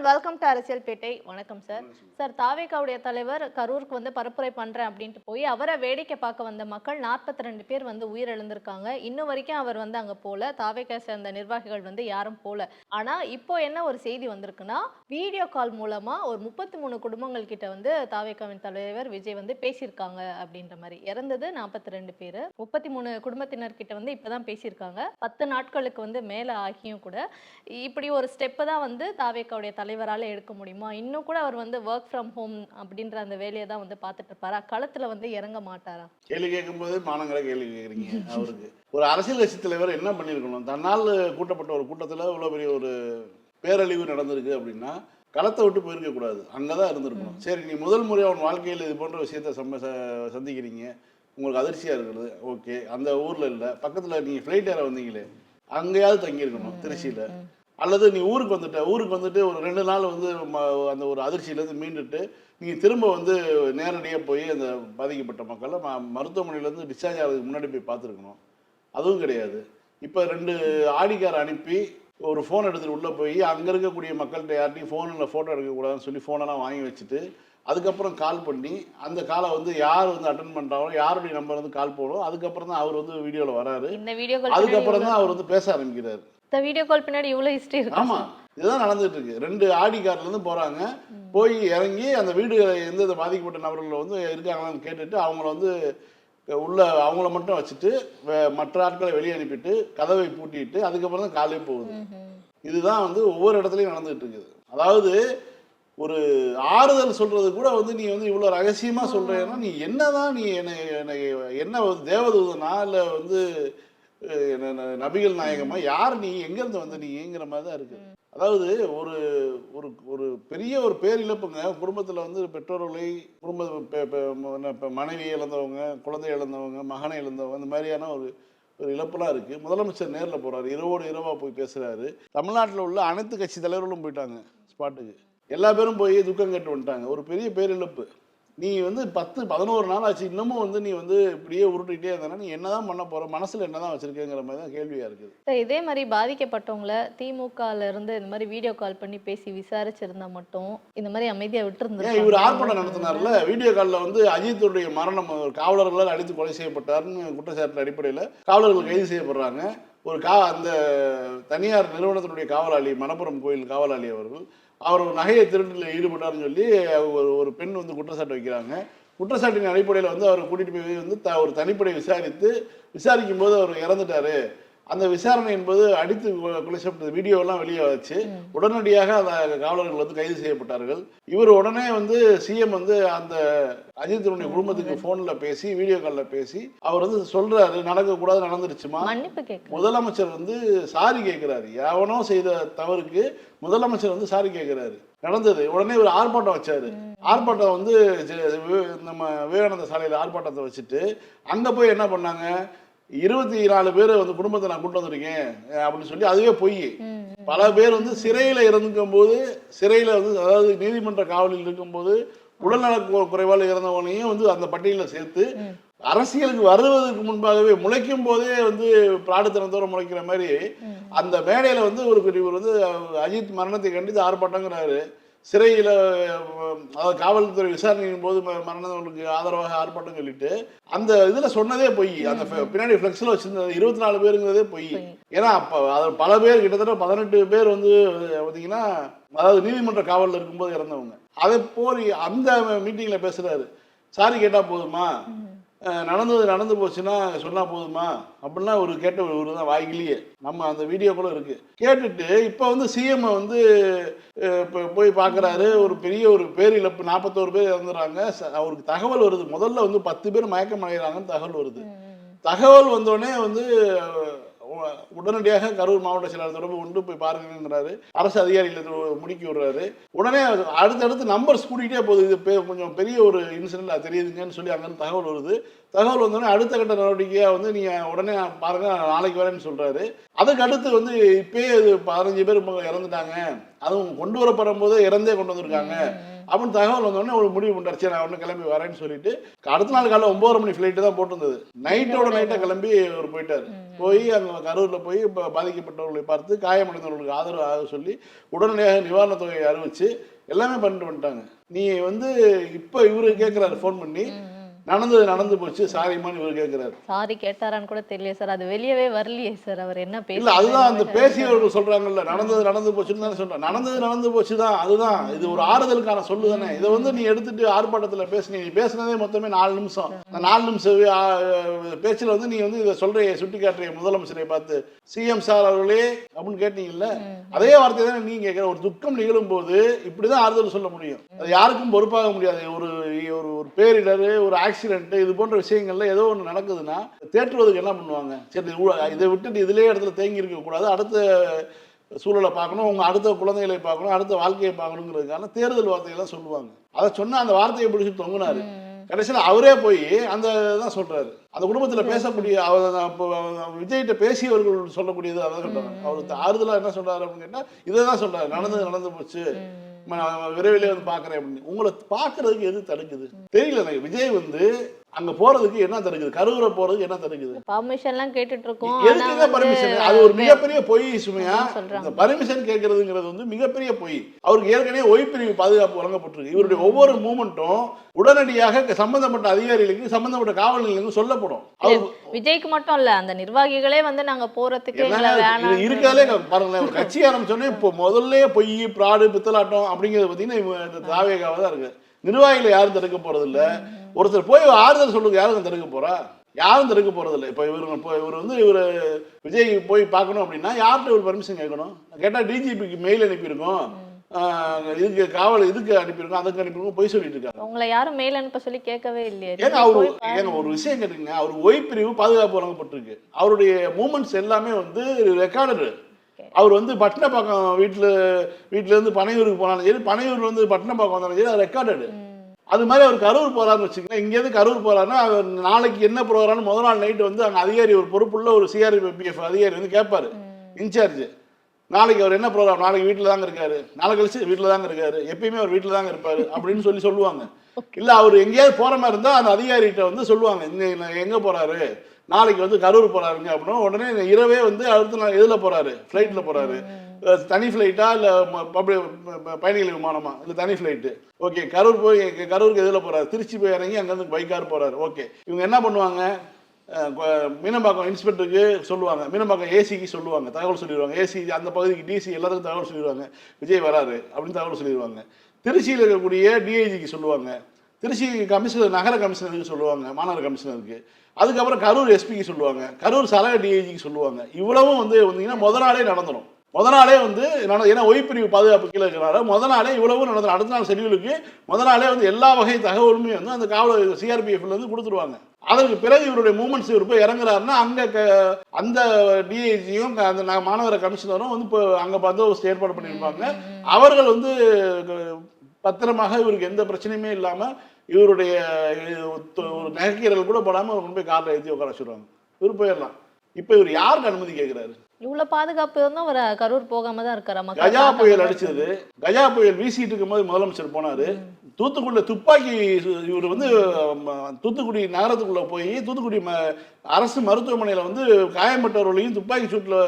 And welcome to அரசியல் பேட்டை வணக்கம் sir sir தாவேகாவுடைய தலைவர் கரூருக்கு வந்து பரப்புரை பண்றேன் அப்படின்ட்டு போய் அவரை வேடிக்கை பார்க்க வந்த மக்கள் நாற்பத்தி ரெண்டு பேர் வந்து உயிரிழந்திருக்காங்க. இன்னும் வரைக்கும் அவர் வந்து அங்க போல. தாவேகா சேர்ந்த நிர்வாகிகள் வந்து யாரும் போல. ஆனா இப்போ என்ன ஒரு செய்தி வந்திருக்குன்னா வீடியோ கால் மூலமா ஒரு முப்பத்தி மூணு குடும்பங்கள் கிட்ட வந்து தாவேகாவின் தலைவர் விஜய் வந்து பேசியிருக்காங்க அப்படின்ற மாதிரி. இறந்தது நாற்பத்தி ரெண்டு பேர். முப்பத்தி மூணு குடும்பத்தினர் கிட்ட வந்து இப்பதான் பேசியிருக்காங்க. பத்து நாட்களுக்கு வந்து மேல ஆகியும் கூட. இப்படி ஒரு ஸ்டெப்பு தான் வந்து தாவேக்காவுடைய தலைவரால எடுக்க முடியுமா? இன்னும் கூட அவர் வந்து ஒர்க் ஃப்ரம் ஹோம் அப்படின்ற அந்த வேலையை தான் வந்து பார்த்துட்டு இருப்பாரா? களத்துல வந்து இறங்க மாட்டாரா? கேள்வி கேட்கும்போது மானங்களை கேள்வி கேட்குறீங்க அவருக்கு. ஒரு அரசியல் கட்சி தலைவர் என்ன பண்ணியிருக்கணும்? தன்னால் கூட்டப்பட்ட ஒரு கூட்டத்தில் இவ்வளோ பெரிய ஒரு பேரழிவு நடந்திருக்கு அப்படின்னா களத்தை விட்டு போயிருக்க கூடாது அங்கே தான் இருந்திருக்கணும் சரி நீ முதல் முறையாக உன் வாழ்க்கையில் இது போன்ற விஷயத்தை சம்ம சந்திக்கிறீங்க. உங்களுக்கு அதிர்ச்சியாக இருக்கிறது ஓகே. அந்த ஊரில் இல்லை. பக்கத்தில் நீங்கள் ஃப்ளைட் ஏற வந்தீங்களே அங்கேயாவது தங்கியிருக்கணும் திருச்சியில். அல்லது நீ ஊருக்கு வந்துட்ட ஊருக்கு வந்துட்டு ஒரு ரெண்டு நாள் வந்து ம- அந்த ஒரு அதிர்ச்சியிலேருந்து மீண்டுட்டு நீங்கள் திரும்ப வந்து நேரடியாக போய் அந்த பாதிக்கப்பட்ட மக்களை ம மருத்துவமனையிலேருந்து டிஸ்சார்ஜ் ஆகிறதுக்கு முன்னாடி போய் பார்த்துருக்கணும். அதுவும் கிடையாது. இப்போ ரெண்டு ஆடிக்கார் அனுப்பி ஒரு ஃபோன் எடுத்துகிட்டு உள்ளே போய் அங்கே இருக்கக்கூடிய மக்கள்கிட்ட யார்ட்டையும் ஃபோனில் ஃபோட்டோ எடுக்கக்கூடாதுன்னு சொல்லி ஃபோனெல்லாம் வாங்கி வச்சுட்டு அதுக்கப்புறம் கால் பண்ணி அந்த காலை வந்து யார் வந்து அட்டன் பண்ணுறாங்களோ யாருடைய நம்பர் வந்து கால் போடும் அதுக்கப்புறம் தான் அவர் வந்து வீடியோவில் வராரு. அதுக்கப்புறம் தான் அவர் வந்து பேச ஆரம்பிக்கிறாரு. இந்த வீடியோ கால் பின்னாடி இவ்வளவு ஹிஸ்டரி இருக்கு. ஆமா இதுதான் நடந்துட்டு இருக்கு ரெண்டு ஆடி கார்ல இருந்து போறாங்க. போய் இறங்கி அந்த வீடு எந்த பாதிக்கப்பட்ட நபர்கள் வந்து இருக்காங்களான்னு கேட்டுட்டு அவங்கள வந்து உள்ள அவங்கள மட்டும் வச்சுட்டு மற்ற ஆட்களை வெளியே அனுப்பிட்டு கதவை பூட்டிட்டு அதுக்கப்புறம் தான் காலையே போகுது. இதுதான் வந்து ஒவ்வொரு இடத்துலையும் நடந்துட்டு இருக்குது அதாவது ஒரு ஆறுதல் சொல்றது கூட வந்து நீ வந்து இவ்வளவு ரகசியமா சொல்றேன்னா நீ என்னதான் நீ என்னை என்னை தேவதூதனா இல்லை வந்து நபிகள் நாயகமா? யார் நீ? எங்கேருந்து வந்து நீங்கிற மாதிரி தான் இருக்கு. அதாவது ஒரு ஒரு ஒரு பெரிய ஒரு பேரிழப்புங்க. குடும்பத்தில் வந்து பெற்றோர்களை குடும்ப மனைவியை இழந்தவங்க குழந்தை இழந்தவங்க மகனை இழந்தவங்க இந்த மாதிரியான ஒரு ஒரு இழப்பெல்லாம் இருக்குது முதலமைச்சர் நேரில் போகிறாரு இரவோடு இரவாக போய் பேசுகிறாரு தமிழ்நாட்டில் உள்ள அனைத்து கட்சி தலைவர்களும் போயிட்டாங்க ஸ்பாட்டுக்கு எல்லா பேரும் போய் துக்கம் கேட்டு வந்துட்டாங்க. ஒரு பெரிய பேரிழப்பு. நீ வந்து பத்து பதினோரு நாள் ஆச்சு. இன்னமும் வந்து நீ வந்து இப்படியே உருட்டிக்கிட்டே இருந்தனா நீ என்னதான் பண்ண போற? மனசுல என்னதான் வச்சிருக்கேங்கிற மாதிரி தான் கேள்வியா இருக்குது. சார் இதே மாதிரி பாதிக்கப்பட்டவங்கள திமுகல இருந்து இந்த மாதிரி வீடியோ கால் பண்ணி பேசி விசாரிச்சிருந்தா மட்டும் இந்த மாதிரி அமைதியா விட்டுருந்துருக்காங்க. இவர் ஆர்ப்பாட்டம் நடத்தினார்ல? வீடியோ காலில் வந்து அஜித்துடைய மரணம் காவலர்களால் அடித்து கொலை செய்யப்பட்டார்னு குற்றச்சாட்டின் அடிப்படையில் காவலர்கள் கைது செய்யப்படுறாங்க. ஒரு கா அந்த தனியார் நிறுவனத்தினுடைய காவலாளி மணப்புரம் கோயில் காவலாளி அவர்கள் அவர் நகையை திருட்டில் ஈடுபட்டார்னு சொல்லி ஒரு ஒரு பெண் வந்து குற்றச்சாட்டு வைக்கிறாங்க. குற்றச்சாட்டின் அடிப்படையில் வந்து அவர் கூட்டிகிட்டு போய் வந்து த ஒரு தனிப்படை விசாரித்து விசாரிக்கும் போது அவர் இறந்துட்டாரு. அந்த விசாரணை என்பது அடித்து கொலை செய்யப்பட்ட வீடியோலாம் வெளியே வச்சு உடனடியாக அந்த காவலர்கள் வந்து கைது செய்யப்பட்டார்கள். இவர் உடனே வந்து சிஎம் வந்து அந்த அஜித்தினுடைய குடும்பத்துக்கு போன்ல பேசி வீடியோ கால்ல பேசி அவர் வந்து சொல்றாரு நடக்கக்கூடாது நடந்துருச்சுமா? மன்னிப்பு கேட்க முதலமைச்சர் வந்து சாரி கேட்கிறாரு. எவனோ செய்த தவறுக்கு முதலமைச்சர் வந்து சாரி கேட்கிறாரு. நடந்தது. உடனே ஒரு ஆர்ப்பாட்டம் வச்சாரு. ஆர்ப்பாட்டம் வந்து நம்ம விவேகானந்த சாலையில் ஆர்ப்பாட்டத்தை வச்சுட்டு அங்க போய் என்ன பண்ணாங்க? இருபத்தி நாலு பேர் வந்து குடும்பத்தை நான் கூட்டு வந்திருக்கேன் அப்படின்னு சொல்லி அதுவே பொய். பல பேர் வந்து சிறையில் இருந்துக்கும் போது சிறையில் வந்து அதாவது நீதிமன்ற காவலில் இருக்கும்போது உடல்நல குறைவால் இறந்தவனையும் வந்து அந்த பட்டியலில் சேர்த்து அரசியலுக்கு வருவதற்கு முன்பாகவே முளைக்கும் போதே வந்து பிராடுத்தனத்தோட முளைக்கிற மாதிரி அந்த மேடையில் வந்து ஒரு இவர் வந்து அஜித் மரணத்தை கண்டித்து ஆர்ப்பாட்டங்கிறாரு. சிறையில் காவல்துறை விசாரணையின் போது ம- மரணங்களுக்கு ஆதரவாக ஆர்ப்பாட்டம் சொல்லிட்டு அந்த இதில் சொன்னதே பொய். அந்த பின்னாடி ஃப்ளெக்ஸில் வச்சிருந்த இருபத்தி நாலு பேருங்கிறதே பொய். ஏன்னா அப்போ அது பல பேர் கிட்டத்தட்ட பதினெட்டு பேர் வந்து பார்த்தீங்கன்னா அதாவது நீதிமன்ற காவலில் இருக்கும்போது இறந்தவங்க. அதை போய் அந்த மீட்டிங்கில் பேசுகிறாரு சாரி கேட்டால் போதுமா? நடந்தது நடந்து போச்சுன்னா சொன்னா போதுமா? அப்படிலாம் ஒரு கேட்ட ஒரு தான் வாய்க்கிலேயே. நம்ம அந்த வீடியோ கூட இருக்கு. கேட்டுட்டு இப்போ வந்து சிஎம் வந்து இப்போ போய் பார்க்குறாரு ஒரு பெரிய ஒரு பேர் இழப்பு நாற்பத்தோரு பேர் இறந்துறாங்க. ச- அவருக்கு தகவல் வருது. முதல்ல வந்து பத்து பேர் மயக்கம் அடைகிறாங்கன்னு தகவல் வருது. தகவல் வந்தோடனே வந்து உடனடியாக கரூர் மாவட்ட செயலாளர் தொடர்பு கொண்டு போய் பாருங்கிறாரு அரசு அதிகாரிகளை முடுக்கி விடுறாரு. உடனே அது அடுத்தடுத்து நம்பர்ஸ் கூட்டிகிட்டே போகுது. இது பெ- கொஞ்சம் பெரிய ஒரு இன்சிடென்ட் அது தெரியுதுங்கன்னு சொல்லி அங்கேருந்து தகவல் வருது. தகவல் வந்தோடனே அடுத்த கட்ட நடவடிக்கையாக வந்து நீங்கள் உடனே பாருங்க நாளைக்கு வரேன்னு சொல்கிறாரு அதுக்கு அடுத்து வந்து இப்பயே பதினஞ்சு பேர் இறந்துட்டாங்க. அதுவும் கொண்டு வரப்படும் போது இறந்தே கொண்டு வந்திருக்காங்க. அப்படின்னு தகவல் வந்தோடனே ஒரு முடிவு பண்ணிட்டார் சரி நான் ஒன்று கிளம்பி வரேன்னு சொல்லிட்டு அடுத்த நாள் காலைல ஒன்பதரை மணி ஃப்ளைட்டு தான் போட்டிருந்தது. நைட்டோட நைட்டாக கிளம்பி அவர் போயிட்டார். போய் அங்கே கரூரில் போய் ப- பாதிக்கப்பட்டவர்களை பார்த்து காயமடைந்தவர்களுக்கு ஆதரவு ஆக சொல்லி உடனடியாக நிவாரணத் தொகையை அறிவிச்சு எல்லாமே பண்ணிட்டு வந்துட்டாங்க. நீ வந்து இப்போ இவரு கேட்குறாரு ஃபோன் பண்ணி நடந்தது நடந்து போச்சு. சாரிம்மான்னு இவர் கேட்குறாரு சாரி கேட்டாரான்னு கூட தெரியல சார். அது வெளியவே வரலையே சார். அவர் என்ன பேசி அதுதான் அந்த பேசியவர்கள் சொல்றாங்கல்ல நடந்தது நடந்து போச்சுன்னு தானே சொல்றேன் நடந்தது நடந்து போச்சு தான் அதுதான். இது ஒரு ஆறுதலுக்கான சொல்லு தானே. இதை வந்து நீ எடுத்துட்டு ஆர்ப்பாட்டத்துல பேசுனீ நீ பேசுனதே மொத்தமே நாலு நிமிஷம். அந்த நாலு நிமிஷம் பேச்சுல வந்து நீ வந்து இதை சொல்றிய சுட்டி காட்டுறிய முதலமைச்சரை பார்த்து. சிஎம் சார் அவர்களே அப்படின்னு கேட்டீங்கல்ல அதே வார்த்தை தானே நீங்க கேட்கிற ஒரு துக்கம் நிகழும் போது இப்படிதான் ஆறுதல் சொல்ல முடியும். அது யாருக்கும் பொறுப்பாக முடியாது. ஒரு ஒரு ஒரு பேரிடர் ஒரு ஆக்சிடென்ட் இது போன்ற விஷயங்கள்ல ஏதோ ஒன்று நடக்குதுன்னா தேற்றுவதுக்கு என்ன பண்ணுவாங்க? சரி இதை விட்டுட்டு இதுலயே இடத்துல தேங்கி இருக்க கூடாது அடுத்த சூழலை பார்க்கணும் உங்க அடுத்த குழந்தைகளை பார்க்கணும் அடுத்த வாழ்க்கையை பார்க்கணுங்கிறதுக்கான தேர்தல் வார்த்தையெல்லாம் சொல்லுவாங்க. அதை சொன்னா அந்த வார்த்தையை பிடிச்சி தொங்குனாரு. கடைசியில் அவரே போய் அந்த தான் சொல்றாரு. அந்த குடும்பத்துல பேசக்கூடிய அவர் விஜய்கிட்ட பேசியவர்கள் சொல்லக்கூடியது அதான் சொல்றாங்க. அவர் ஆறுதலா என்ன சொல்றாரு அப்படின்னு கேட்டா இதை தான் சொல்றாரு. நடந்தது நடந்து போச்சு. விரைவிலே வந்து பார்க்குறேன் அப்படின்னு. உங்களை பார்க்கறதுக்கு எது தடுக்குது? தெரியல எனக்கு. விஜய் வந்து அங்க போறதுக்கு என்ன தடுக்குது கரூரை போறதுக்கு என்ன தடுக்குது பர்மிஷன் எல்லாம் கேட்டுட்டு இருக்கோம் எதுக்கு ஆனா இந்த வந்து பர்மிஷன் அது ஒரு மிகப்பெரிய பொய் சுமையா. இந்த பர்மிஷன் கேட்கறதுங்கிறது வந்து மிகப்பெரிய பொய். அவருக்கு ஏற்கனவே ஓய்பிரிவு பாதுகாப்பு வழங்கப்பட்டிருக்கு. இவருடைய ஒவ்வொரு மூமெண்ட்டும் உடனடியாக சம்பந்தப்பட்ட அதிகாரிகளுக்கு சம்பந்தப்பட்ட காவல் நிலையங்களுக்கு சொல்லப்படும். விஜய்க்கு மட்டும் இல்ல அந்த நிர்வாகிகளே வந்து நாங்க போறதுக்கு இருக்காதே பாருங்களேன் ஒரு கட்சி ஆரம்பிச்சோன்னே இப்போ முதல்ல பொய் பிராடு பித்தலாட்டம் அப்படிங்கிறது பார்த்தீங்கன்னா இவங்க இந்த தாவேகாவா தான் இருக்கு. நிர்வாகிகளை யாரும் தடுக்க போறது இல்ல ஒருத்தர் போய் ஆறுதல் சொல்லுங்க யாரும் தடுக்க போறா? யாரும் தடுக்க போறது இல்லை இப்போ இவர் இப்போ இவர் வந்து இவர் விஜய் போய் பார்க்கணும் அப்படின்னா யார்கிட்ட ஒரு பர்மிஷன் கேட்கணும்? கேட்டால் டிஜிபிக்கு மெயில் அனுப்பியிருக்கோம். இதுக்கு காவல் இதுக்கு அனுப்பியிருக்கோம் அதுக்கு அனுப்பியிருக்கோம் பொய் சொல்லிட்டு இருக்காங்க உங்களை யாரும் மெயில் அனுப்ப சொல்லி கேட்கவே இல்லையே. நீங்க அவரு. ஏங்க ஒரு விஷயம் கேட்டுங்க அவர் பிரிவு பாதுகாப்பு வழங்கப்பட்டிருக்கு. அவருடைய மூமெண்ட்ஸ் எல்லாமே வந்து ரெக்கார்டடு அவர் வந்து பட்டினப்பாக்கம் வீட்டில் வீட்டுல இருந்து பனையூருக்கு போனாலும் சரி பனையூர்ல இருந்து பட்டினப்பாக்கம் வந்தாலும் சரி அது ரெக்கார்டடு அது மாதிரி அவர் கரூர் போறாருன்னு வச்சுக்கோங்க. இங்கேருந்து கரூர் போறாருன்னா அவர் நாளைக்கு என்ன ப்ரோக்ராம்னு முதல் நாள் நைட்டு வந்து அங்கே அதிகாரி ஒரு பொறுப்புள்ள ஒரு சிஆர்பிஎஃப் அதிகாரி வந்து கேட்பாரு இன்சார்ஜ். நாளைக்கு அவர் என்ன ப்ரோக்ராம் நாளைக்கு வீட்டில் தாங்க இருக்காரு. நாளை கழிச்சு வீட்டில் தாங்க இருக்காரு. எப்பயுமே அவர் வீட்டில் தாங்க இருப்பாரு அப்படின்னு சொல்லி சொல்லுவாங்க. இல்ல அவர் எங்கேயாவது போற மாதிரி இருந்தா அந்த அதிகாரிகிட்ட வந்து சொல்லுவாங்க. இந்த எங்க போறாரு? நாளைக்கு வந்து கரூர் போறாருங்க அப்படின்னா உடனே இரவே வந்து அடுத்த நாள் எதுல போறாரு? ஃப்ளைட்ல போறாரு. அஹ் தனி ஃப்ளைட்டா இல்ல பப்ளிக் பயணிகள் விமானமா? இல்ல தனி ஃப்ளைட்டு ஓகே கரூர் போய் கரூருக்கு எதுல போறாரு? திருச்சி போய் இறங்கி அங்கேருந்து பைக்கார் போறாரு. ஓகே இவங்க என்ன பண்ணுவாங்க? மீனம்பாக்கம் இன்ஸ்பெக்டருக்கு சொல்லுவாங்க. மீனம்பாக்கம் ஏசிக்கு சொல்லுவாங்க. தகவல் சொல்லிடுவாங்க. ஏசி அந்த பகுதிக்கு டிசி எல்லாத்துக்கும் தகவல் சொல்லிடுவாங்க. விஜய் வராரு அப்படின்னு தகவல் சொல்லிடுவாங்க. திருச்சியில் இருக்கக்கூடிய டிஐஜிக்கு சொல்லுவாங்க. திருச்சி கமிஷனர் நகர கமிஷனருக்கு சொல்லுவாங்க. மாநகர கமிஷனருக்கு. அதுக்கப்புறம் கரூர் எஸ்பிக்கு சொல்லுவாங்க. கரூர் சரக டிஐஜிக்கு சொல்லுவாங்க. இவ்வளவும் வந்து வந்தீங்கன்னா முத நாளே நடந்துடும் முத நாளே வந்து ஏன்னா ஒய்பிரிவு பாதுகாப்பு கீழே இருக்கிறனால முத நாளே இவ்வளவும் நடந்துடும் அடுத்த நாள் ஷெடியூலுக்கு முத நாளே வந்து எல்லா வகை தகவலுமே வந்து அந்த காவல் சிஆர்பிஎஃப்ல இருந்து கொடுத்துருவாங்க. அதற்கு பிறகு இவருடைய மூமெண்ட்ஸ் இவர் போய் இறங்குறாருன்னா அங்க அந்த டிஐஜியும் அந்த மாநகர கமிஷனரும் வந்து இப்போ அங்க பந்தோபஸ்து ஏற்பாடு பண்ணியிருப்பாங்க. அவர்கள் வந்து பத்திரமாக இவருக்கு எந்த பிரச்சனையுமே இல்லாம இவருடைய ஒரு நகைக்கீரல் கூட போடாம அவர் கொண்டு போய் காரில் ஏற்றி உட்கார வச்சுருவாங்க. இவர் போயிடலாம். இப்போ இவர் யாருக்கு அனுமதி கேட்கிறாரு இவ்வளவு பாதுகாப்பு இருந்தும் அவர் கரூர் போகாம தான் இருக்காரா? கஜா புயல் அடிச்சது. கஜா புயல் வீசிட்டு இருக்கும்போது முதலமைச்சர் போனாரு. தூத்துக்குடியில் துப்பாக்கி இவர் வந்து தூத்துக்குடி நகரத்துக்குள்ள போய் தூத்துக்குடி அரசு மருத்துவமனையில் வந்து காயம்பட்டவர்களையும் துப்பாக்கி சூட்டில்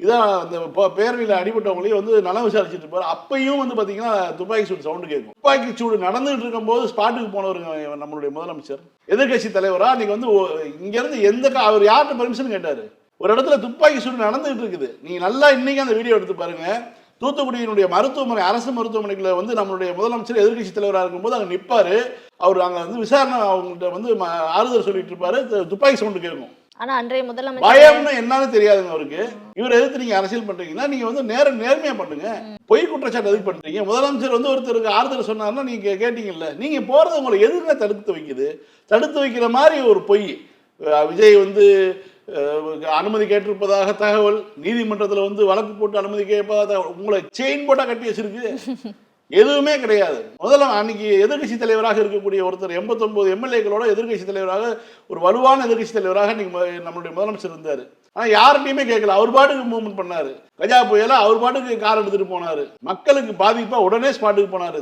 இதான் அந்த பேரவையில் பேரணியில் அடிபட்டவங்களையும் வந்து நலம் விசாரிச்சுட்டு இருப்பார். அப்பையும் வந்து பார்த்தீங்கன்னா துப்பாக்கி சூடு சவுண்டு கேட்கும். துப்பாக்கி சூடு நடந்துகிட்டு இருக்கும்போது ஸ்பாட்டுக்கு போனவருங்க நம்மளுடைய முதலமைச்சர். எதிர்க்கட்சி தலைவரா அன்றைக்கி வந்து ஓ- எந்த கா- அவர் யார்கிட்ட பெர்மிஷன் கேட்டார். ஒரு இடத்துல துப்பாக்கி சூடு நடந்துகிட்டு இருக்குது. நீங்கள் நல்லா இன்னைக்கு அந்த வீடியோ எடுத்து பாருங்க. தூத்துக்குடியினுடைய மருத்துவமனை அரசு மருத்துவமனைக்குள்ள வந்து நம்மளுடைய முதலமைச்சர் எதிர்க்கட்சி தலைவராக இருக்கும்போது அங்கே நிற்பார் அவர் அங்கே வந்து விசாரணை அவங்கள்ட்ட வந்து ஆறுதல் சொல்லிட்டு இருப்பாரு. துப்பாக்கி சவுண்டு கேட்கும். ஆனா அன்றைய முதலமைச்சர் பயம்னு என்னன்னு தெரியாதுங்க அவருக்கு. இவர் எதிர்த்து நீங்க அரசியல் பண்றீங்கன்னா நீங்க வந்து நேரம் நேர்மையா பண்ணுங்க. பொய் குற்றச்சாட்டு எதுக்கு பண்றீங்க? முதலமைச்சர் வந்து ஒருத்தருக்கு ஆறுதல் சொன்னாருன்னா நீங்க கேட்டீங்கல்ல. நீங்க போறது உங்களை எதுக்குங்க தடுத்து வைக்குது. தடுத்து வைக்கிற மாதிரி ஒரு பொய். விஜய் வந்து அனுமதி கேட்டிருப்பதாக தகவல். நீதிமன்றத்தில் வந்து வழக்கு போட்டு அனுமதி கேட்பதாக தகவல். உங்களை செயின் போட்டா கட்டி வச்சிருக்கு. எதுவுமே கிடையாது. முதல்ல அன்னைக்கு எதிர்கட்சி தலைவராக இருக்கக்கூடிய ஒருத்தர் எண்பத்தொன்பது எம்எல்ஏக்களோட எதிர்க்கட்சி தலைவராக ஒரு வலுவான எதிர்கட்சி தலைவராக இன்னைக்கு நம்மளுடைய முதலமைச்சர் இருந்தார். ஆனால் யார்கிட்டயுமே கேட்கல. அவர் பாட்டுக்கு மூவ்மெண்ட் பண்ணார். கஜா புயல அவர் பாட்டுக்கு கார் எடுத்துட்டு போனார். மக்களுக்கு பாதிப்பாக உடனே ஸ்பாட்டுக்கு போனாரு.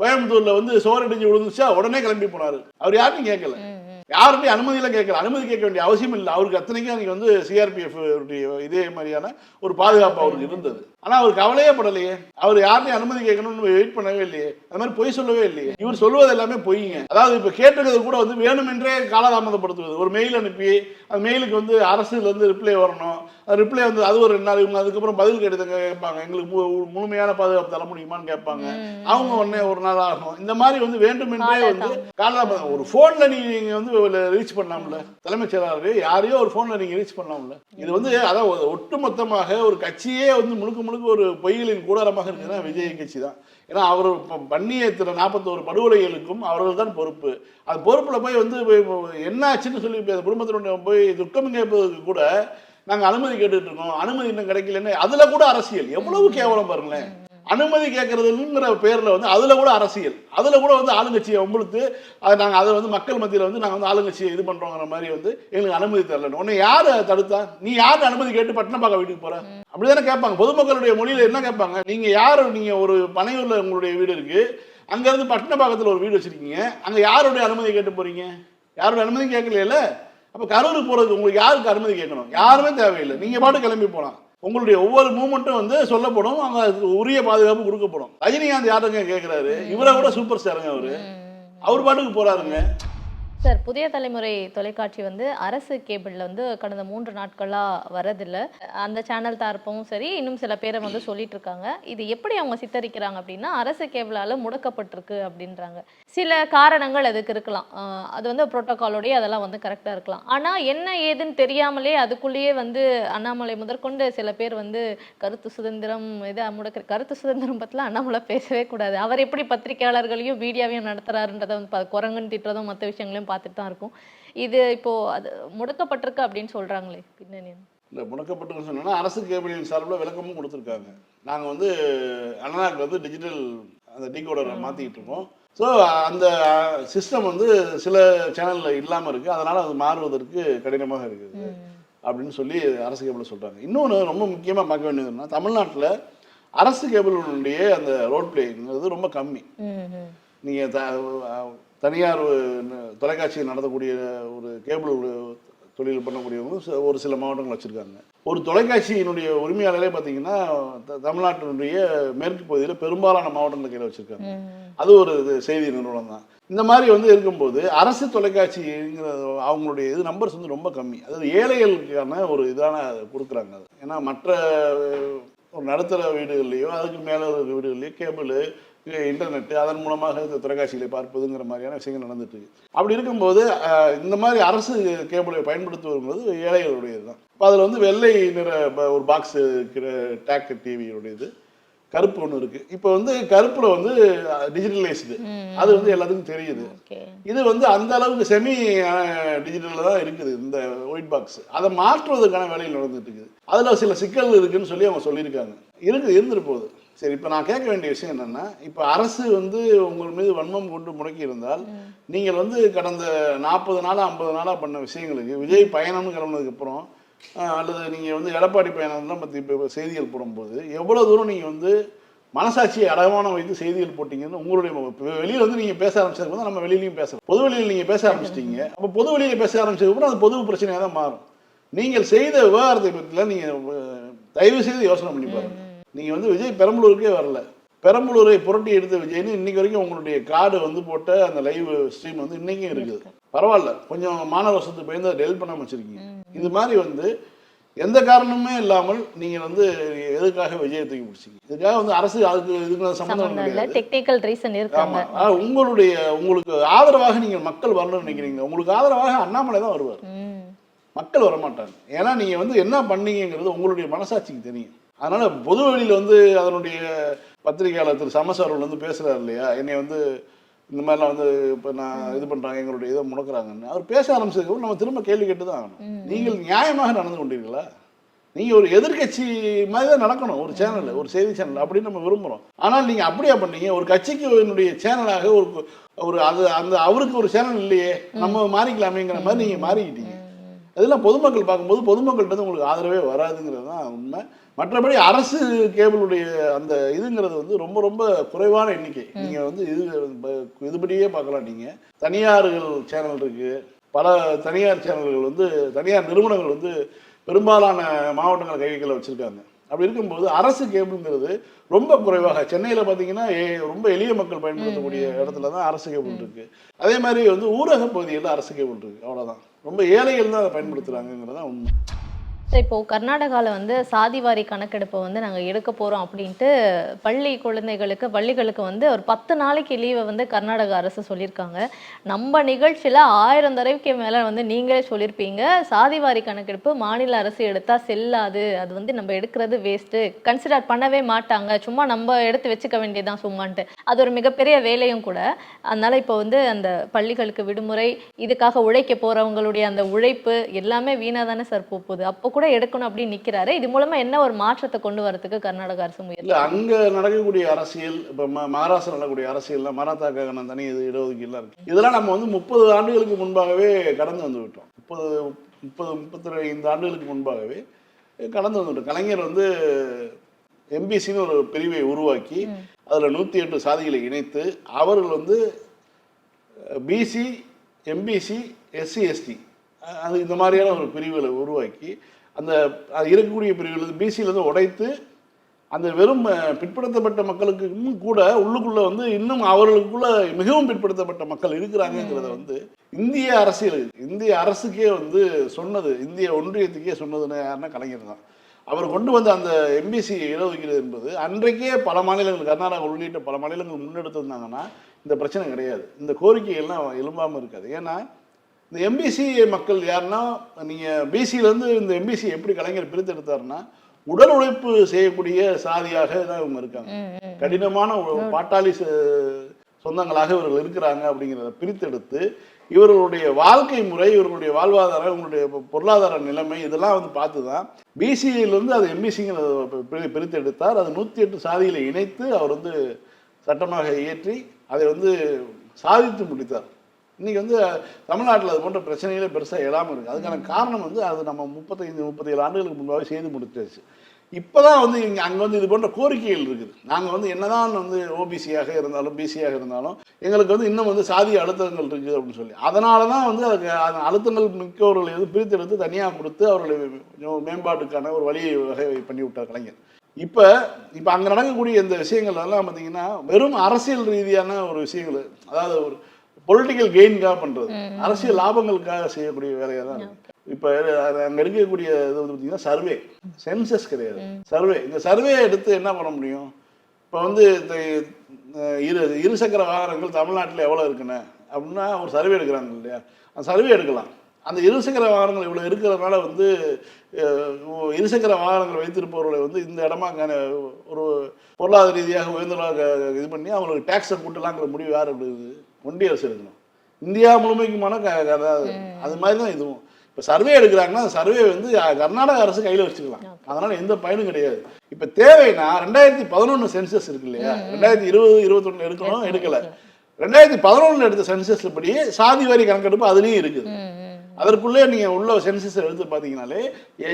கோயம்புத்தூரில் வந்து சோறு அடிஞ்சு விழுந்துச்சா உடனே கிளம்பி போனார். அவர் யார்ட்டையும் கேட்கல. யாருடைய அனுமதியெல்லாம் கேட்கல. அனுமதி கேட்க வேண்டிய அவசியம் இல்லை. அவருக்கு அத்தனைக்கும் அன்னைக்கு வந்து சிஆர்பிஎஃப் இதே மாதிரியான ஒரு பாதுகாப்பு அவருக்கு இருந்தது. ஆனா அவர் கவலையே படலையே. அவர் யாருமே அனுமதி கேட்கணும்னு வெயிட் பண்ணவே இல்லையே. அது மாதிரி பொய் சொல்லவே இல்லையே. இவர் சொல்லுவது எல்லாமே பொய்ங்க. அதாவது இப்ப கேட்டுக்கிறது கூட வந்து வேணுமென்றே காலதாமதப்படுத்துவது. ஒரு மெயில் அனுப்பி அந்த மெயிலுக்கு வந்து அரசுல இருந்து ரிப்ளை வரணும். ரிப்ளை வந்து அது ஒரு ரெண்டு நாள். இவங்க அதுக்கப்புறம் பதில் கடிதம் கேட்பாங்க. எங்களுக்கு முழுமையான பாதுகாப்பு தர முடியுமான்னு கேட்பாங்க. அவங்க உடனே ஒரு நாள் ஆகும் இந்த மாதிரி வந்து வேண்டுமென்றே வந்து காலதாமதம். ஒரு போன்ல நீங்க வந்து ரீச் பண்ணலாம்ல. தலைமைச் செயலாளர் யாரையோ ஒரு போன்ல நீங்க ரீச் பண்ணலாம்ல. இது வந்து ஒரு ஒட்டுமொத்தமாக ஒரு கட்சியே வந்து முழுக்க முழுக்க ஒரு பொய்களின் கூடாரமாக இருக்குதுன்னா விஜய் கட்சி தான். ஏன்னா அவர் திரு நாற்பத்தோரு படுகொலைகளுக்கும் அவர்கள் தான் பொறுப்பு. அது பொறுப்புல போய் வந்து என்ன ஆச்சுன்னு சொல்லி குடும்பத்தினுடைய போய் துக்கம் கேட்பதற்கு கூட நாங்கள் அனுமதி கேட்டுட்டு இருக்கோம் அனுமதி இன்னும் கிடைக்கலன்னு அதில் கூட அரசியல். எவ்வளவு கேவலம் பாருங்களேன். அனுமதி கேட்கறதுங்கிற பேரில் வந்து அதில் கூட அரசியல். அதில் கூட வந்து ஆளுங்கட்சியை உங்களுக்கு அது நாங்கள் அதை வந்து மக்கள் மத்தியில் வந்து நாங்கள் வந்து ஆளுங்கட்சியை இது பண்ணுறோங்கிற மாதிரி வந்து எங்களுக்கு அனுமதி தரல உன்னை யார் தடுத்தா? நீ யார் அனுமதி கேட்டு பட்டினப்பாக்க வீட்டுக்கு போற? அப்படிதானே கேட்பாங்க. பொதுமக்களுடைய மொழியில் என்ன கேட்பாங்க? நீங்கள் யார்? நீங்கள் ஒரு பனையூரில் உங்களுடைய வீடு இருக்குது அங்கேருந்து பட்டினப்பாக்கத்தில் ஒரு வீடு வச்சுருக்கீங்க. அங்கே யாருடைய அனுமதி கேட்டு போகிறீங்க யாருடைய அனுமதி கேட்கலையில அப்ப கரூருக்கு போறதுக்கு உங்களுக்கு யாருக்கு அனுமதி கேட்கணும்? யாருமே தேவையில்லை. நீங்க பாட்டு கிளம்பி போலாம். உங்களுடைய ஒவ்வொரு மூமெண்ட்டும் வந்து சொல்லப்படும். அங்க உரிய பாதுகாப்பு கொடுக்கப்படும். ரஜினிகாந்த் யாருங்க கேட்கிறாரு இவரை கூட சூப்பர் ஸ்டாருங்க அவரு அவர் பாட்டுக்கு போறாருங்க. சார் புதிய தலைமுறை தொலைக்காட்சி வந்து அரசு கேபிளில் வந்து கடந்த மூன்று நாட்களாக வரதில்லை அந்த சேனல் தரப்பவும் சரி இன்னும் சில பேரை வந்து சொல்லிட்டு இருக்காங்க இது எப்படி அவங்க சித்தரிக்கிறாங்க அப்படின்னா அரசு கேபிளால் முடக்கப்பட்டிருக்கு அப்படின்றாங்க. சில காரணங்கள் அதுக்கு இருக்கலாம். அது வந்து ப்ரோட்டோகாலோடைய அதெல்லாம் வந்து கரெக்டாக இருக்கலாம். ஆனால் என்ன ஏதுன்னு தெரியாமலே அதுக்குள்ளேயே வந்து அண்ணாமலை முதற்கொண்டு சில பேர் வந்து கருத்து சுதந்திரம் இதை முடக்க கருத்து சுதந்திரம் பற்றிலாம் அண்ணாமலை பேசவே கூடாது. அவர் எப்படி பத்திரிகையாளர்களையும் மீடியாவையும் நடத்துறாருன்றதை வந்து குரங்குன்னு திட்டுறதும் மற்ற விஷயங்களையும் பார்த்துட்டு தான் இருக்கும். இது இப்போ அது முடக்கப்பட்டிருக்கு அப்படின்னு சொல்றாங்களே பின்னணி இல்லை முடக்கப்பட்டுன்னு சொன்னோன்னா அரசு கேபிளின் சார்பில் விளக்கமும் கொடுத்துருக்காங்க. நாங்கள் வந்து அண்ணனாக்கு வந்து டிஜிட்டல் அந்த டீகோடரை மாற்றிக்கிட்டு இருக்கோம். ஸோ அந்த சிஸ்டம் வந்து சில சேனலில் இல்லாமல் இருக்குது அதனால் அது மாறுவதற்கு கடினமாக இருக்குது அப்படின்னு சொல்லி அரசு கேபிள் சொல்கிறாங்க இன்னொன்று ரொம்ப முக்கியமாக பார்க்க வேண்டியதுன்னா தமிழ்நாட்டில் அரசு கேபிளுடைய அந்த ரோட் பிளேங்கிறது ரொம்ப கம்மி. நீங்கள் தனியார் தொலைக்காட்சி நடத்தக்கூடிய ஒரு கேபிள் தொழில் பண்ணக்கூடியவங்க ஒரு சில மாவட்டங்கள் வச்சுருக்காங்க. ஒரு தொலைக்காட்சியினுடைய உரிமையாளரே பார்த்தீங்கன்னா தமிழ்நாட்டினுடைய மேற்கு பகுதியில் பெரும்பாலான மாவட்டங்கள் கையில் வச்சுருக்காங்க. அது ஒரு இது செய்தி நிறுவனம் தான். இந்த மாதிரி வந்து இருக்கும்போது அரசு தொலைக்காட்சிங்கிற அவங்களுடைய இது நம்பர்ஸ் வந்து ரொம்ப கம்மி. அதாவது ஏழைகளுக்கான ஒரு இதான கொடுக்குறாங்க அது. ஏன்னா மற்ற ஒரு நடுத்தர வீடுகள்லையோ அதுக்கு மேலே இருக்கிற வீடுகள்லையோ கேபிள் இன்டர்நெட் அதன் மூலமாக இந்த தொலைக்காட்சிகளை பார்ப்பதுங்கிற மாதிரியான விஷயங்கள் நடந்துட்டு இருக்கு. அப்படி இருக்கும்போது இந்த மாதிரி அரசு கேபிளை பயன்படுத்துவதுங்கிறது ஏழைகளுடையது தான் இப்போ அதில் வந்து வெள்ளை நிற ஒரு பாக்ஸ் இருக்கிற டேக் டிவியுடையது கருப்பு ஒன்று இருக்கு. இப்போ வந்து கருப்புல வந்து டிஜிட்டலைஸ்டு அது வந்து எல்லாத்துக்கும் தெரியுது. இது வந்து அந்த அளவுக்கு செமி டிஜிட்டலில் தான் இருக்குது இந்த ஒயிட் பாக்ஸ் அதை மாற்றுவதற்கான வேலைகள் நடந்துட்டு இருக்குது. அதில் சில சிக்கல் இருக்குன்னு சொல்லி அவங்க சொல்லியிருக்காங்க. இருக்கு இருந்துட்டு போகுது சரி இப்போ நான் கேட்க வேண்டிய விஷயம் என்னன்னா இப்போ அரசு வந்து உங்கள் மீது வன்மம் கொண்டு முடக்கி இருந்தால் நீங்கள் வந்து கடந்த நாற்பது நாளா ஐம்பது நாளா பண்ண விஷயங்களுக்கு விஜய் பயணம்னு கிளம்புனதுக்கு அப்புறம் ஆஹ், அல்லது நீங்கள் வந்து எடப்பாடி பயணம்லாம் பற்றி இப்போ செய்திகள் போடும்போது எவ்வளோ தூரம் நீங்கள் வந்து மனசாட்சியை அடமானம் வைத்து செய்திகள் போட்டீங்கன்னு உங்களுடைய வெளியில் வந்து நீங்கள் பேச ஆரம்பிச்சதுக்கு வந்து நம்ம வெளியிலையும் பேசுறோம் பொது வெளியில் நீங்கள் பேச ஆரம்பிச்சிட்டீங்க. அப்போ பொது வெளியில் பேச ஆரம்பிச்சதுக்கு அப்புறம் அது பொது பிரச்சனையாக தான் மாறும். நீங்கள் செய்த விவகாரத்தை பற்றிலாம் நீங்கள் தயவு செய்து யோசனை பண்ணி பாருங்க. நீங்கள் வந்து விஜய் பெரம்பலூருக்கே வரல. பெரம்பலூரை புரட்டி எடுத்த விஜய்னு இன்னைக்கு வரைக்கும் உங்களுடைய கார்டு வந்து போட்ட அந்த லைவ் ஸ்ட்ரீம் வந்து இன்னைக்கும் இருக்குது. பரவாயில்ல. கொஞ்சம் மாணவ வருஷத்துக்கு பயந்து அதை டெல் பண்ணாம வச்சிருக்கீங்க. இது மாதிரி வந்து எந்த காரணமுமே இல்லாமல் நீங்க வந்து எதுக்காக விஜயை தூக்கி பிடிச்சிங்க? இதுக்காக வந்து அரசு அதுக்கு இதுக்கு சம்மந்தம் சம்பந்தம் இல்ல. டெக்னிக்கல் ரீசன் இருக்காங்க. உங்களுடைய உங்களுக்கு ஆதரவாக நீங்க மக்கள் வரணும்னு நினைக்கிறீங்க. உங்களுக்கு ஆதரவாக அண்ணாமலை தான் வருவார். மக்கள் வரமாட்டாங்க. ஏன்னா நீங்க வந்து என்ன பண்ணீங்கங்கிறது உங்களுடைய மனசாட்சிக்கு தெரியும். அதனால பொது வெளியில வந்து அதனுடைய பத்திரிகையாளர் திரு சமஸ் அவர்கள் வந்து பேசுறாரு இல்லையா? என்னை வந்து இந்த மாதிரிலாம் வந்து இப்போ நான் இது பண்றாங்க எங்களுடைய இதை முடக்குறாங்கன்னு. அவர் பேச ஆரம்பிச்சதுக்கு நம்ம திரும்ப கேள்வி கேட்டு தான் ஆகணும் நீங்கள் நியாயமாக நடந்து கொண்டீர்களா? நீங்க ஒரு எதிர்க்கட்சி மாதிரி தான் நடக்கணும் ஒரு சேனல் ஒரு செய்தி சேனல் அப்படின்னு நம்ம விரும்புறோம். ஆனால் நீங்க அப்படியா பண்ணீங்க? ஒரு கட்சிக்கு என்னுடைய சேனலாக ஒரு ஒரு அது அந்த அவருக்கு ஒரு சேனல் இல்லையே. நம்ம மாறிக்கலாமேங்கிற மாதிரி நீங்க மாறிக்கிட்டீங்க. அதெல்லாம் பொதுமக்கள் பார்க்கும்போது பொதுமக்கள்கிட்ட உங்களுக்கு ஆதரவே வராதுங்கிறது தான் உண்மை. மற்றபடி அரசு கேபிளுடைய அந்த இதுங்கிறது வந்து ரொம்ப ரொம்ப குறைவான எண்ணிக்கை. நீங்க வந்து இது இதுபடியே பார்க்கலாம் நீங்க. தனியார்கள் சேனல் இருக்கு. பல தனியார் சேனல்கள் வந்து தனியார் நிறுவனங்கள் வந்து பெரும்பாலான மாவட்டங்கள் கைகளை வச்சிருக்காங்க. அப்படி இருக்கும்போது அரசு கேபிள்ங்கிறது ரொம்ப குறைவாக சென்னையில் பார்த்தீங்கன்னா ஏ- ரொம்ப எளிய மக்கள் பயன்படுத்தக்கூடிய இடத்துல தான் அரசு கேபிள் இருக்கு. அதே மாதிரி வந்து ஊரக பகுதிகளில் அரசு கேபிள் இருக்கு. அவ்வளவுதான். ரொம்ப ஏழைகள் தான் அதை பயன்படுத்துறாங்கிறது தான் உண்மை. சார் இப்போ கர்நாடகாவில் வந்து சாதிவாரி கணக்கெடுப்பை வந்து நாங்கள் எடுக்க போகிறோம் அப்படின்ட்டு பள்ளி குழந்தைகளுக்கு பள்ளிகளுக்கு வந்து ஒரு பத்து நாளைக்கு லீவை வந்து கர்நாடக அரசு சொல்லியிருக்காங்க. நம்ம நிகழ்ச்சியில் ஆயிரம் தடவைக்கு மேலே வந்து நீங்களே சொல்லியிருப்பீங்க. சாதிவாரி கணக்கெடுப்பு மாநில அரசு எடுத்தால் செல்லாது. அது வந்து நம்ம எடுக்கிறது வேஸ்ட்டு கன்சிடர் பண்ணவே மாட்டாங்க. சும்மா நம்ம எடுத்து வச்சுக்க வேண்டியதுதான் சும்மான்ட்டு. அது ஒரு மிகப்பெரிய வேலையும் கூட. அதனால் இப்போ வந்து அந்த பள்ளிகளுக்கு விடுமுறை இதுக்காக உழைக்க போகிறவங்களுடைய அந்த உழைப்பு எல்லாமே வீணாக தானே சார் போகுது. அப்போ கூட எடுக்கணும் அப்படின்னு நிக்கிறாரு. இது மூலமா என்ன ஒரு மாற்றத்தை கொண்டு வரதுக்கு கர்நாடக அரசு முயற்சி இல்ல அங்க நடக்கக்கூடிய அரசியல் இப்ப மகாராஷ்டிரா நடக்கக்கூடிய அரசியல்லாம் மராத்தாக்கான தனி இது இடஒதுக்கீடுலாம் இருக்கு. இதெல்லாம் நம்ம வந்து முப்பது ஆண்டுகளுக்கு முன்பாகவே கடந்து வந்து விட்டோம். முப்பது முப்பது முப்பத்தி ஐந்து ஆண்டுகளுக்கு முன்பாகவே கடந்து வந்துவிட்டோம் கலைஞர் வந்து எம்பிசின்னு ஒரு பிரிவை உருவாக்கி அதுல நூத்தி எட்டு சாதிகளை இணைத்து அவர்கள் வந்து பிசி எம்பிசி எஸ்சி எஸ்டி அது இந்த மாதிரியான ஒரு பிரிவுகளை உருவாக்கி அந்த இருக்கக்கூடிய பிரிவுகள் பிசியிலேருந்து உடைத்து அந்த வெறும் பிற்படுத்தப்பட்ட மக்களுக்கு இன்னும் கூட உள்ளுக்குள்ள வந்து இன்னும் அவர்களுக்குள்ள மிகவும் பிற்படுத்தப்பட்ட மக்கள் இருக்கிறாங்கங்கிறத வந்து இந்திய அரசியல் இந்திய அரசுக்கே வந்து சொன்னது இந்திய ஒன்றியத்துக்கே சொன்னதுன்னு யாருன்னா கலைஞர் தான். அவர் கொண்டு வந்த அந்த எம்பிசி இடஒதுக்கீடு என்பது அன்றைக்கே பல மாநிலங்கள் கர்நாடகா உள்ளிட்ட பல மாநிலங்கள் முன்னெடுத்திருந்தாங்கன்னா இந்த பிரச்சனை கிடையாது. இந்த கோரிக்கைகள்லாம் எழும்பாமல் இருக்காது. ஏன்னா இந்த எம்பிசி மக்கள் யாருன்னா நீங்கள் பிசியிலேருந்து இந்த எம்பிசி எப்படி கலைஞர் பிரித்தெடுத்தாருன்னா உடல் உழைப்பு செய்யக்கூடிய சாதியாக தான் இவங்க இருக்காங்க. கடினமான பாட்டாளி சொந்தங்களாக இவர்கள் இருக்கிறாங்க அப்படிங்கிறத பிரித்தெடுத்து இவர்களுடைய வாழ்க்கை முறை இவர்களுடைய வாழ்வாதாரம் இவங்களுடைய பொருளாதார நிலைமை இதெல்லாம் வந்து பார்த்து தான் பிசியிலிருந்து அது எம்பிசிங்கிறத பிரித்தெடுத்தார். அது நூற்றி எட்டு சாதிகளை இணைத்து அவர் வந்து சட்டமாக இயற்றி அதை வந்து சாதித்து முடித்தார். இன்றைக்கி வந்து தமிழ்நாட்டில் அது போன்ற பிரச்சனைகளே பெருசாக எழாமல் இருக்குது அதுக்கான காரணம் வந்து அது நம்ம முப்பத்தைந்து முப்பத்தேழு ஆண்டுகளுக்கு முன்பாகவே செய்து முடிச்சாச்சு. இப்போதான் வந்து இங்கே அங்கே வந்து இது போன்ற கோரிக்கைகள் இருக்குது. நாங்கள் வந்து என்னதான் வந்து ஓபிசியாக இருந்தாலும் பிசியாக இருந்தாலும் எங்களுக்கு வந்து இன்னும் வந்து சாதி அழுத்தங்கள் இருக்குது அப்படின்னு சொல்லி. அதனால தான் வந்து அதுக்கு அந்த அழுத்தங்கள் மிக்கவர்களை வந்து பிரித்தெடுத்து தனியாக கொடுத்து அவர்களுடைய மேம்பாட்டுக்கான ஒரு வழியை வகை பண்ணி விட்டார் கலைஞர். இப்போ இப்போ அங்கே நடக்கக்கூடிய இந்த விஷயங்கள் எல்லாம் பார்த்தீங்கன்னா வெறும் அரசியல் ரீதியான ஒரு விஷயங்கள். அதாவது ஒரு பொலிட்டிக்கல் கெயின்காக பண்ணுறது அரசியல் லாபங்களுக்காக செய்யக்கூடிய வேலையாக தான் இருக்கு. இப்போ அங்கே எடுக்கக்கூடிய இது வந்து பார்த்தீங்கன்னா சர்வே சென்சஸ் கிடையாது. சர்வே இந்த சர்வே எடுத்து என்ன பண்ண முடியும்? இப்போ வந்து இரு இருசக்கர வாகனங்கள் தமிழ்நாட்டில் எவ்வளோ இருக்குன்னு? அப்படின்னா ஒரு சர்வே எடுக்கிறாங்க இல்லையா? அந்த சர்வே எடுக்கலாம். அந்த இருசக்கர வாகனங்கள் இவ்வளோ இருக்கிறதுனால வந்து இருசக்கர வாகனங்கள் வைத்திருப்பவர்களை வந்து இந்த இடமா ஒரு பொருளாதார ரீதியாக உயர்ந்ததாக இது பண்ணி அவங்களுக்கு டேக்ஸை கூட்டலாங்கிற முடிவு யார் எடுக்குது? ஒன்றிய அரசு எடுக்கணும் இந்தியா முழுமைக்குமான அது மாதிரி தான் இதுவும். இப்போ சர்வே எடுக்கிறாங்கன்னா அந்த சர்வே வந்து கர்நாடக அரசு கையில் வச்சுக்கலாம். அதனால எந்த பயனும் கிடையாது. இப்போ தேவைன்னா ரெண்டாயிரத்தி பதினொன்று சென்சஸ் இருக்கு இல்லையா ரெண்டாயிரத்தி இருபது இருபத்தொன்னு எடுக்கணும் எடுக்கல. ரெண்டாயிரத்தி பதினொன்றில் எடுத்த சென்சஸ் படி சாதி வாரி கணக்கெடுப்பு அதுலேயும் இருக்குது. அதற்குள்ளே நீங்கள் உள்ள சென்சஸ் எடுத்து பார்த்தீங்கனாலே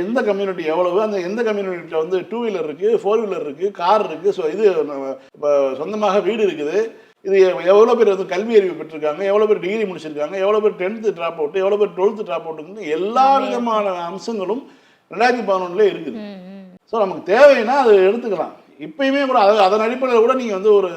எந்த கம்யூனிட்டி எவ்வளவு அந்த எந்த கம்யூனிட்டியில் வந்து டூ வீலர் இருக்குது ஃபோர் வீலர் இருக்குது கார் இருக்குது ஸோ இது இப்போ சொந்தமாக வீடு இருக்குது. இது எவ்வளோ பேர் வந்து கல்வி அறிவு பெற்றிருக்காங்க எவ்வளோ பேர் டிகிரி முடிச்சிருக்காங்க எவ்வளோ பேர் டென்த்து ட்ராப் அவுட் எவ்வளோ பேர் டுவெல்த்து ட்ராப் அவுட்டுன்னு எல்லா விதமான அம்சங்களும் ரெண்டாயிரத்தி பதினொன்றுல இருக்குது. ஸோ நமக்கு தேவைன்னா அதை எடுத்துக்கலாம். இப்பயுமே கூட அதை அதன் அடிப்படையில் கூட நீங்கள் வந்து ஒரு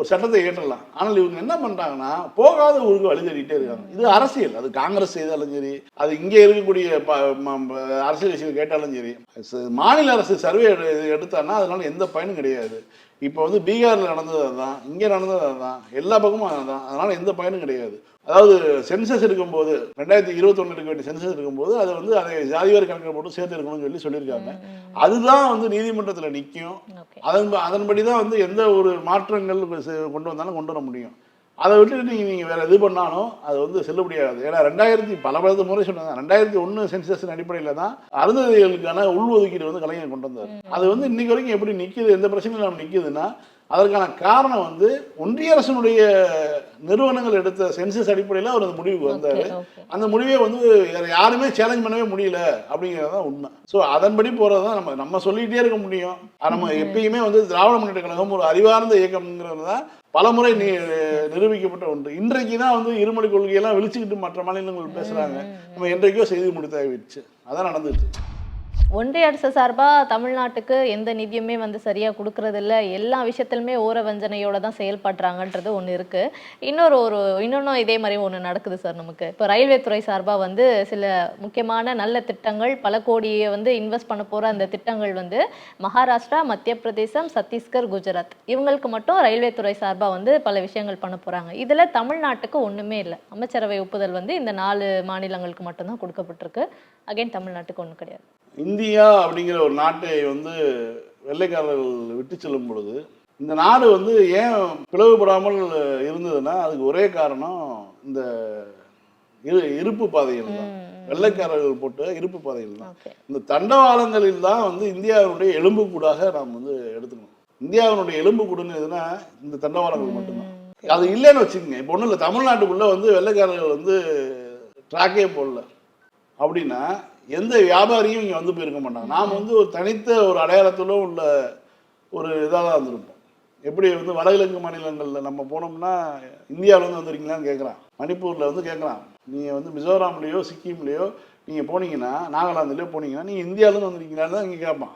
ஒரு சட்டத்தை ஏற்றலாம். ஆனால் இவங்க என்ன பண்ணுறாங்கன்னா போகாத ஊருக்கு வழி தேடிட்டே இருக்காங்க. இது அரசியல். அது காங்கிரஸ் செய்தாலும் சரி அது இங்கே இருக்கக்கூடிய ப- ம- அரசியல் கட்சிகள் கேட்டாலும் சரி மாநில அரசு சர்வே எடுத்தான்னா அதனால எந்த பயனும் கிடையாது. இப்போ வந்து பீகாரில் நடந்தது அதுதான் இங்கே நடந்தது அதுதான் எல்லா பக்கமும் அதுதான். அதனால எந்த பயனும் கிடையாது. அதாவது சென்சஸ் எடுக்கும்போது ரெண்டாயிரத்தி இருபத்தொன்னு எடுக்க வேண்டிய சென்சஸ் எடுக்கும்போது அதை வந்து அதை ஜாதிவாரி கணக்கில் போட்டு சேர்த்து இருக்கணும்னு சொல்லி சொல்லியிருக்காங்க. அதுதான் வந்து நீதிமன்றத்தில் நிற்கும் அதன் அதன்படி தான் வந்து எந்த ஒரு மாற்றங்கள் கொண்டு வந்தாலும் கொண்டு வர முடியும். அதை விட்டுட்டு நீங்கள் நீங்கள் வேறு எது பண்ணாலும் அது வந்து செல்லுபடியாகாது ஏன்னா ரெண்டாயிரத்தி பல பல முறை சொன்னாங்க ரெண்டாயிரத்தி ஒன்று சென்சஸ் அடிப்படையில் தான் அருந்ததிகளுக்கான உள்ஒதுக்கீடு வந்து கலைஞர் கொண்டு வந்தார். அது வந்து இன்னைக்கு வரைக்கும் எப்படி நிற்கிது எந்த பிரச்சனையும் இல்லாமல் நிற்கிதுன்னா அதற்கான காரணம் வந்து ஒன்றிய அரசினுடைய நிறுவனங்கள் எடுத்த சென்சஸ் அடிப்படையில் அவர் அந்த முடிவுக்கு வந்தார். அந்த முடிவை வந்து யாருமே சேலஞ்ச் பண்ணவே முடியல அப்படிங்கிறது தான் உண்மை. ஸோ அதன்படி போகிறது தான் நம்ம நம்ம சொல்லிகிட்டே இருக்க முடியும். நம்ம எப்பயுமே வந்து திராவிட முன்னேற்ற கழகம் ஒரு அறிவார்ந்த இயக்கம்ங்கிறது தான் பலமுறை நீ நிரூபிக்கப்பட்ட ஒன்று. இன்றைக்கு தான் வந்து இருமொழி கொள்கையெல்லாம் விழிச்சுக்கிட்டு மற்ற மாநிலங்கள் பேசுகிறாங்க நம்ம என்றைக்கோ செய்து முடித்தாகிடுச்சு அதான் நடந்துட்டு ஒன்றிய அரசு சார்பாக தமிழ்நாட்டுக்கு எந்த நிதியுமே வந்து சரியாக கொடுக்கறது எல்லா விஷயத்திலுமே ஓர வஞ்சனையோட தான் செயல்படுறாங்கன்றது ஒன்று இருக்குது இன்னொரு ஒரு இன்னொன்னும் இதே மாதிரி ஒன்று நடக்குது சார் நமக்கு. இப்போ ரயில்வே துறை சார்பாக வந்து சில முக்கியமான நல்ல திட்டங்கள் பல கோடியை வந்து இன்வெஸ்ட் பண்ண போகிற அந்த திட்டங்கள் வந்து மகாராஷ்டிரா மத்திய பிரதேசம் சத்தீஸ்கர் குஜராத். இவங்களுக்கு மட்டும் ரயில்வே துறை சார்பாக வந்து பல விஷயங்கள் பண்ண போகிறாங்க இதில் தமிழ்நாட்டுக்கு ஒன்றுமே இல்லை. அமைச்சரவை ஒப்புதல் வந்து இந்த நாலு மாநிலங்களுக்கு மட்டும்தான் கொடுக்கப்பட்டிருக்கு. அகைன் தமிழ்நாட்டுக்கு ஒண்ணும் கிடையாது. இந்தியா அப்படிங்கிற ஒரு நாட்டை வந்து வெள்ளைக்காரர்கள் விட்டு செல்லும் பொழுது இந்த நாடு வந்து ஏன் பிளவுபடாமல் இருந்ததுன்னா அதுக்கு ஒரே காரணம் இந்த இரு இருப்பு பாதைகள் தான். வெள்ளைக்காரர்கள் போட்ட இருப்பு பாதைகள் தான். இந்த தண்டவாளங்களில் தான் வந்து இந்தியாவினுடைய எலும்புக்கூடாக நாம் வந்து எடுத்துக்கணும். இந்தியாவினுடைய எலும்புக்கூடுன்னு எதுனா இந்த தண்டவாளங்கள் மட்டும்தான். அது இல்லைன்னு வச்சுக்கோங்க. இப்போ ஒன்றும் இல்லை தமிழ்நாட்டுக்குள்ளே வந்து வெள்ளைக்காரர்கள் வந்து ட்ராக்கே போடல. அப்படின்னா எந்த வியாபாரியும் இங்கே வந்து போயிருக்க மாட்டாங்க. நாம் வந்து ஒரு தனித்த ஒரு அடையாளத்தோட உள்ள ஒரு இதாக தான் இருந்திருப்போம். எப்படி வந்து வடகிழக்கு மாநிலங்களில் நம்ம போனோம்னா இந்தியாவிலேருந்து வந்துருக்கீங்களான்னு கேட்குறான் மணிப்பூரில் வந்து கேட்குறான் நீங்கள் வந்து மிசோராம்லேயோ சிக்கிம்லேயோ நீங்கள் போனீங்கன்னா நாகாலாந்துலேயோ போனீங்கன்னா நீங்கள் இந்தியாவிலேருந்து வந்திருக்கீங்களான்னு தான் இங்கே கேட்பான்.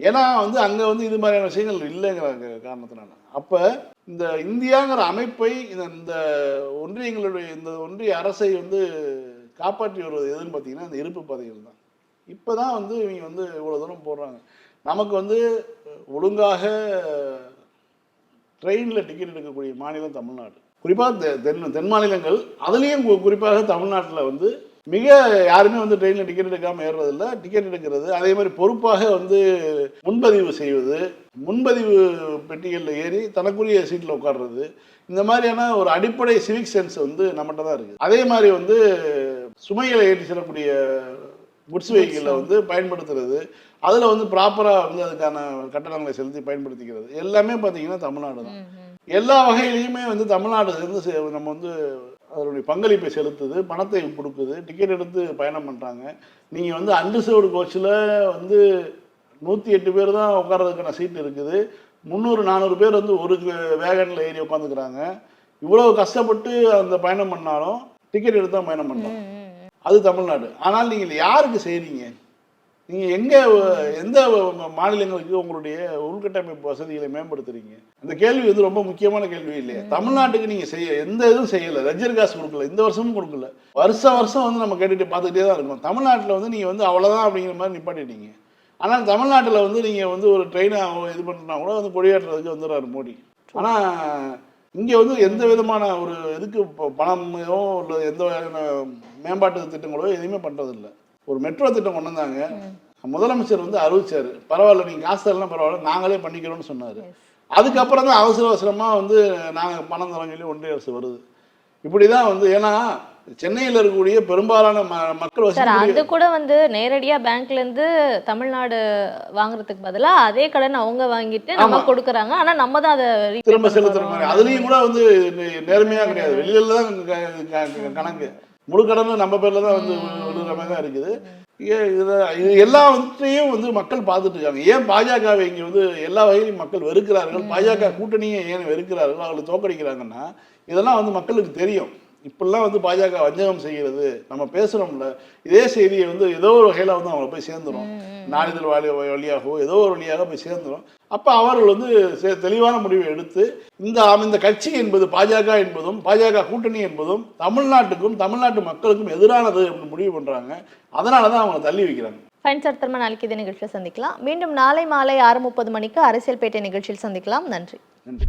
ஏன்னா வந்து அங்கே வந்து இது மாதிரியான விஷயங்கள் இல்லைங்கிற காரணத்தினால. அப்போ இந்த இந்தியாங்கிற அமைப்பை இந்த இந்த ஒன்றியங்களுடைய இந்த ஒன்றிய அரசை வந்து காப்பாற்றி வருவது எதுன்னு பார்த்தீங்கன்னா இந்த இருப்பு பாதைகள் தான். இப்போ தான் வந்து இவங்க வந்து இவ்வளோ தூரம் போடுறாங்க. நமக்கு வந்து ஒழுங்காக ட்ரெயினில் டிக்கெட் எடுக்கக்கூடிய மாநிலம் தமிழ்நாடு. குறிப்பாக தென் தென் மாநிலங்கள் அதுலேயும் குறிப்பாக தமிழ்நாட்டில் வந்து மிக யாருமே வந்து ட்ரெயினில் டிக்கெட் எடுக்காமல் ஏறுறதில்ல. டிக்கெட் எடுக்கிறது அதே மாதிரி பொறுப்பாக வந்து முன்பதிவு செய்வது முன்பதிவு பெட்டிகளில் ஏறி தனக்குரிய சீட்டில் உட்காடுறது இந்த மாதிரியான ஒரு அடிப்படை சிவிக் சென்ஸ் வந்து நம்மகிட்ட தான் இருக்குது அதே மாதிரி வந்து சுமைகளை ஏற்றி செல்லக்கூடிய குட்ஸ் வெஹிக்கிளில் வந்து பயன்படுத்துறது. அதில் வந்து ப்ராப்பராக வந்து அதுக்கான கட்டணங்களை செலுத்தி பயன்படுத்திக்கிறது. எல்லாமே பார்த்தீங்கன்னா தமிழ்நாடு தான் எல்லா வகையிலையுமே வந்து தமிழ்நாடு வந்து நம்ம வந்து அதனுடைய பங்களிப்பை செலுத்துது பணத்தை கொடுக்குது டிக்கெட் எடுத்து பயணம் பண்ணுறாங்க நீங்கள் வந்து அன்ரிசர்வ்டு கோச்சில் வந்து நூற்றி எட்டு பேர் தான் உட்கார்றதுக்கான சீட் இருக்குது. முந்நூறு நானூறு பேர் வந்து ஒரு வேகனில் ஏறி உட்காந்துக்கிறாங்க இவ்வளோ கஷ்டப்பட்டு அந்த பயணம் பண்ணாலும் டிக்கெட் எடுத்து தான் பயணம் பண்ணலாம் அது தமிழ்நாடு. ஆனால் நீங்கள் யாருக்கு செய்கிறீங்க நீங்கள் எங்கே எந்த மாநிலங்களுக்கு உங்களுடைய உள்கட்டமைப்பு வசதிகளை மேம்படுத்துறீங்க? அந்த கேள்வி வந்து ரொம்ப முக்கியமான கேள்வி இல்லையா. தமிழ்நாட்டுக்கு நீங்கள் செய்ய எந்த இதுவும் செய்யலை. ரஜர் காசு கொடுக்கல. இந்த வருஷமும் கொடுக்கல. வருஷம் வருஷம் வந்து நம்ம கேட்டுட்டு பார்த்துக்கிட்டே தான் இருக்கோம். தமிழ்நாட்டில் வந்து நீங்கள் வந்து அவ்வளோதான் அப்படிங்கிற மாதிரி நிப்பாட்டிட்டீங்க. ஆனால் தமிழ்நாட்டில் வந்து நீங்கள் வந்து ஒரு ட்ரெயினை இது பண்ணுறா கூட வந்து கொடியாட்டுறதுக்கு வந்துடுறாரு மோடி. ஆனால் இங்கே வந்து எந்த விதமான ஒரு இதுக்கு பணமோ இல்லை எந்த வகையான மேம்பாட்டு திட்டங்களோ எதுவுமே பண்ணுறதில்ல ஒரு மெட்ரோ திட்டம் கொண்டு வந்தாங்க. முதலமைச்சர் வந்து அறிவிச்சாரு. பரவாயில்ல நீங்கள் காசு தரலாம் பரவாயில்ல நாங்களே பண்ணிக்கிறோம்னு சொன்னார். அதுக்கப்புறம் தான் அவசர அவசரமாக வந்து நாங்கள் பணம் தரோம் சொல்லி ஒன்றிய அரசு வருது. இப்படி தான் வந்து ஏன்னா சென்னையில் இருக்கக்கூடிய பெரும்பாலான மக்கள் சார் வசதி அது கூட வந்து நேரடியா பேங்க்ல இருந்து தமிழ்நாடு வாங்குறதுக்கு பதிலா அதே கடன் அவங்க வாங்கிட்டு நம்ம. கொடுக்குறாங்க. ஆனா நம்ம தான் அதை திரும்ப செலுத்துற. மாதிரி. அதுலயும் கூட வந்து நே- நேர்மையா கிடையாது. வெளியில தான் கணக்கு. முழு கடனும் நம்ம பேர்ல தான் வந்து விழுற மாதிரி தான் இருக்குது. இத- எல்லாவற்றையும் வந்து மக்கள் பார்த்துட்டு இருக்காங்க. ஏன் பாஜகவை இங்க வந்து எல்லா வகையிலும் மக்கள் வெறுக்கிறார்கள்? பாஜக கூட்டணியை ஏன் வெறுக்கிறார்கள்? அவங்களை தோக்கடிக்கிறாங்கன்னா இதெல்லாம் வந்து மக்களுக்கு தெரியும். இப்பெல்லாம் வந்து பாஜக வஞ்சகம் செய்கிறது. நம்ம பேசுறோம்ல இதே செய்தியை வந்து ஏதோ ஒரு வகையில வந்து அவங்களை போய் சேர்ந்துரும். நாளிதழ் வழி வழியாகவோ ஏதோ ஒரு வழியாக போய் சேர்ந்துரும். அப்ப அவர்கள் வந்து தெளிவான முடிவை எடுத்து இந்த இந்த கட்சி என்பது பாஜக என்பதும் பாஜக கூட்டணி என்பதும் தமிழ்நாட்டுக்கும் தமிழ்நாட்டு மக்களுக்கும் எதிரானது அப்படின்னு முடிவு பண்றாங்க. அதனால தான் அவங்க தள்ளி வைக்கிறாங்க. ஃபைன் சார் திரும்ப நாளைக்கு இதே நிகழ்ச்சியில் சந்திக்கலாம். மீண்டும் நாளை மாலை ஆறு முப்பது மணிக்கு அரசியல் பேட்டை நிகழ்ச்சியில் சந்திக்கலாம். நன்றி. நன்றி.